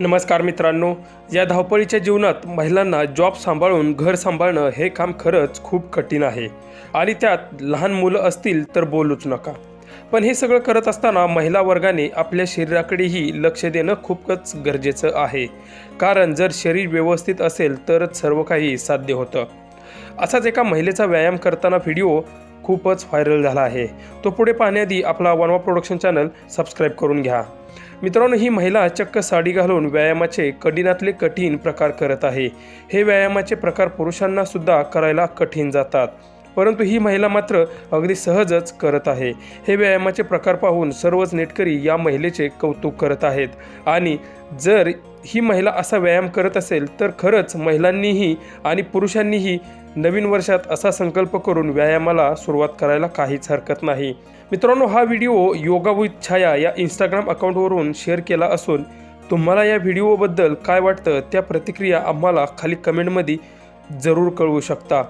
नमस्कार मित्रांनो या धावपळीच्या जीवनात महिलांना जॉब सांभाळून घर सांभाळणं हे काम खरंच खूप कठीण आहे. आणि त्यात लहान मुलं असतील तर बोलूच नका. पण हे सगळं करत असताना महिला वर्गाने आपल्या शरीराकडेही लक्ष देणं खूपच गरजेचं आहे. कारण जर शरीर व्यवस्थित असेल तरच सर्व काही साध्य होतं. असाच एका महिलेचा व्यायाम करताना व्हिडिओ खूपच व्हायरल झाला आहे. तो पुढे पाहण्याआधी आपला वनवा प्रोडक्शन चॅनल सबस्क्राईब करून घ्या. मित्रांनो ही महिला चक्क साडी घालून व्यायामाचे कठीणातले कठीण प्रकार करत आहे. हे व्यायामाचे प्रकार पुरुषांना सुद्धा करायला कठीण जातात. परंतु ही महिला मात्र अगदी सहजच करत आहे. हे व्यायामाचे प्रकार पाहून सर्वच नेटकरी या महिलेचे कौतुक करत आहेत. आणि जर ही महिला असा व्यायाम करत असेल तर खरंच महिलांनीही आणि पुरुषांनीही नवीन वर्षात असा संकल्प करून व्यायामाला सुरुवात करायला काहीच हरकत नाही. मित्रांनो हा व्हिडिओ योगा विथ छाया या इंस्टाग्राम अकाउंटवरून शेअर केला असून तुम्हाला या व्हिडिओबद्दल काय वाटतं त्या प्रतिक्रिया आम्हाला खाली कमेंटमध्ये जरूर कळवू शकता.